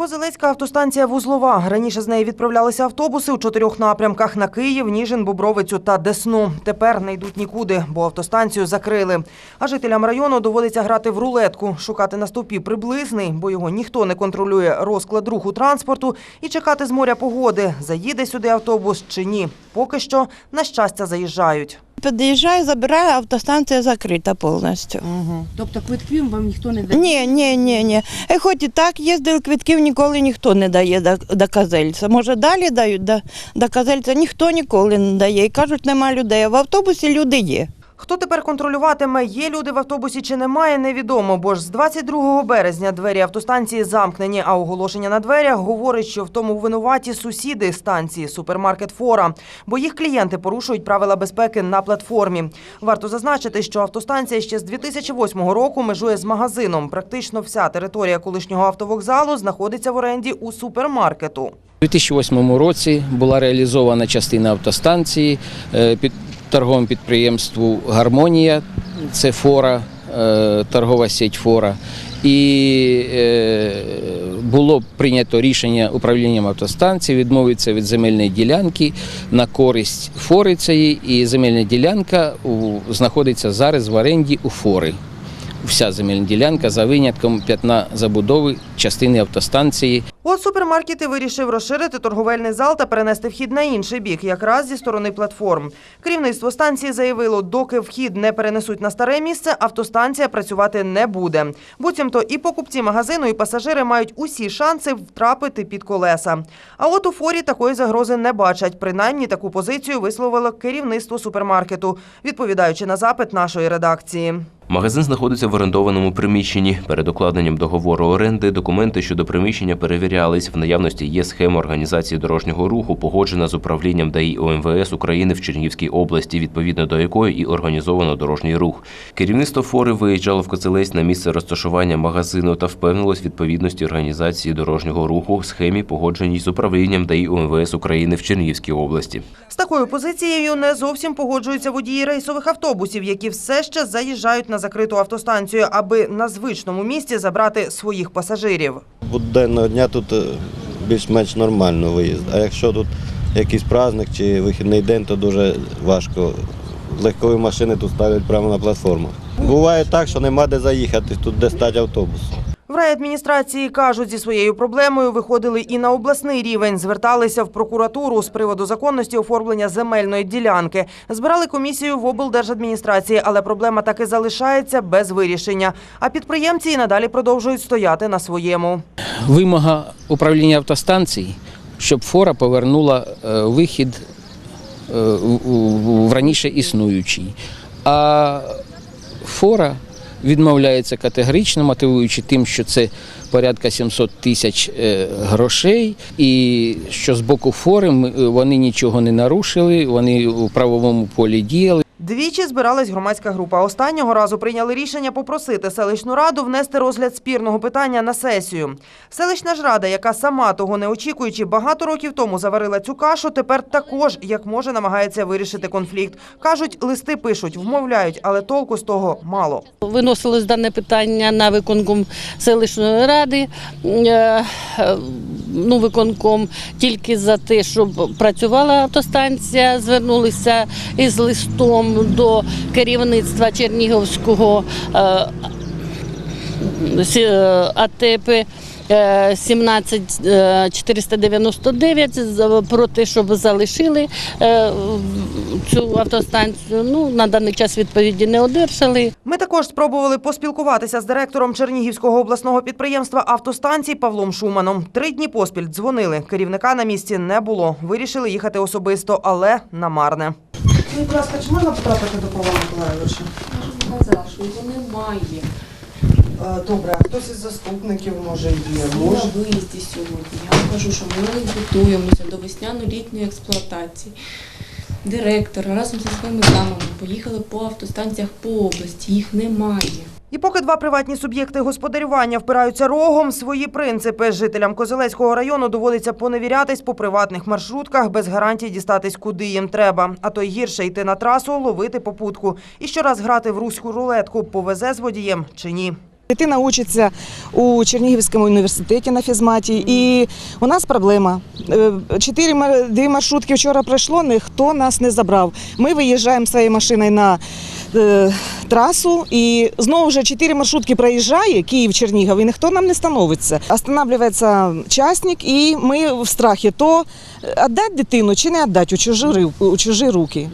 Козелецька автостанція вузлова. Раніше з неї відправлялися автобуси у чотирьох напрямках на Київ, Ніжин, Бобровицю та Десну. Тепер не йдуть нікуди, бо автостанцію закрили. А жителям району доводиться грати в рулетку, шукати на стовпі приблизний, бо його ніхто не контролює розклад руху транспорту і чекати з моря погоди, заїде сюди автобус чи ні. Поки що, на щастя, заїжджають. Під'їжджаю, забираю, автостанція закрита повністю. Угу. Тобто квитків вам ніхто не дає? Ні, ні, ні, ні. Е, Хоч і так їздили, квитків ніколи ніхто не дає до, до Козельця. Може, далі дають до, до Козельця, ніхто ніколи не дає. І кажуть, нема людей. В автобусі люди є. Хто тепер контролюватиме, є люди в автобусі чи немає, невідомо, бо ж з 22 березня двері автостанції замкнені, а оголошення на дверях говорить, що в тому винуваті сусіди станції супермаркет Фора, бо їх клієнти порушують правила безпеки на платформі. Варто зазначити, що автостанція ще з 2008 року межує з магазином. Практично вся територія колишнього автовокзалу знаходиться в оренді у супермаркету. У 2008 році була реалізована частина автостанції під торговим підприємству Гармонія, це фора, е, торгова сеть фора. І е, було прийнято рішення управлінням автостанції відмовитися від земельної ділянки на користь фори цієї, і земельна ділянка знаходиться зараз в оренді у фори. Вся земельна ділянка за винятком п'ятна забудови частини автостанції От супермаркет і вирішив розширити торговельний зал та перенести вхід на інший бік, якраз зі сторони платформ. Керівництво станції заявило, доки вхід не перенесуть на старе місце, автостанція працювати не буде. Буцімто і покупці магазину, і пасажири мають усі шанси втрапити під колеса. А от у форі такої загрози не бачать. Принаймні таку позицію висловило керівництво супермаркету, відповідаючи на запит нашої редакції. Магазин знаходиться в орендованому приміщенні. Перед укладенням договору оренди документи щодо приміщення перевірялись. В наявності є схема організації дорожнього руху, погоджена з управлінням ДАІ ОМВС України в Чернігівській області, відповідно до якої і організовано дорожній рух. Керівництво фори виїжджало в Коцелець на місце розташування магазину та впевнилось відповідності організації дорожнього руху схемі, погодженій з управлінням ДАІ ОМВС України в Чернігівській області. З такою позицією не зовсім погоджуються водії рейсових автобусів, які все ще заїжджають на закриту автостанцію, аби на звичному місці забрати своїх пасажирів. буденного дня тут е, більш-менш нормально виїзд. А якщо тут якийсь праздник чи вихідний день, то дуже важко. Легкові машини тут ставлять прямо на платформах. Буває так, що нема де заїхати, тут де стати автобус. В райадміністрації кажуть, зі своєю проблемою виходили і на обласний рівень. Зверталися в прокуратуру з приводу законності оформлення земельної ділянки. Збирали комісію в облдержадміністрації, але проблема таки залишається без вирішення. А підприємці і надалі продовжують стояти на своєму. вимога управління автостанцій, щоб фора повернула е, вихід е, в раніше існуючий. А фора відмовляється категорично, мотивуючи тим, що це порядка 700 тисяч е, грошей, і що з боку форум вони нічого не нарушили, вони у правовому полі діяли. Двічі збиралась громадська група. Останнього разу прийняли рішення попросити селищну раду внести розгляд спірного питання на сесію. Селищна ж рада, яка сама того не очікуючи, багато років тому заварила цю кашу, тепер також як може намагається вирішити конфлікт. кажуть, листи пишуть, вмовляють, але толку з того мало. Виносилось дане питання на виконком селищної ради. Е, е, Ну, виконком тільки за те, щоб працювала автостанція, звернулися із листом до керівництва Чернігівського АТП. е, 17499 з- про те, щоб залишили е, цю автостанцію. Ну, на даний час відповіді не одержали. Ми також спробували поспілкуватися з директором Чернігівського обласного підприємства автостанцій Павлом Шуманом. Три дні поспіль дзвонили. Керівника на місці не було. Вирішили їхати особисто, але намарне. Будь ласка, чи можна потрапити до Павла Миколаївича? Сказала, що його немає. Добре, а хтось із заступників може є. Ми на виїзді сьогодні. Я вам кажу, що ми готуємося до весняно-літньої експлуатації. Директор разом зі своїми замами поїхали по автостанціях по області. Їх немає. І поки два приватні суб'єкти господарювання впираються рогом, свої принципи жителям Козелецького району доводиться поневірятись по приватних маршрутках без гарантій дістатись куди їм треба. А то й гірше йти на трасу, ловити попутку і щораз грати в руську рулетку, повезе з водієм чи ні. Дитина учиться у Чернігівському університеті на фізматі, і у нас проблема. Е, Чотири дві маршрутки вчора пройшло, ніхто нас не забрав. Ми виїжджаємо своєю машиною на е, трасу, і знову вже чотири маршрутки проїжджає Київ-Чернігів, і ніхто нам не становиться. Останавливається частник, і ми в страхі то віддати дитину чи не віддати у чужі, у чужі руки.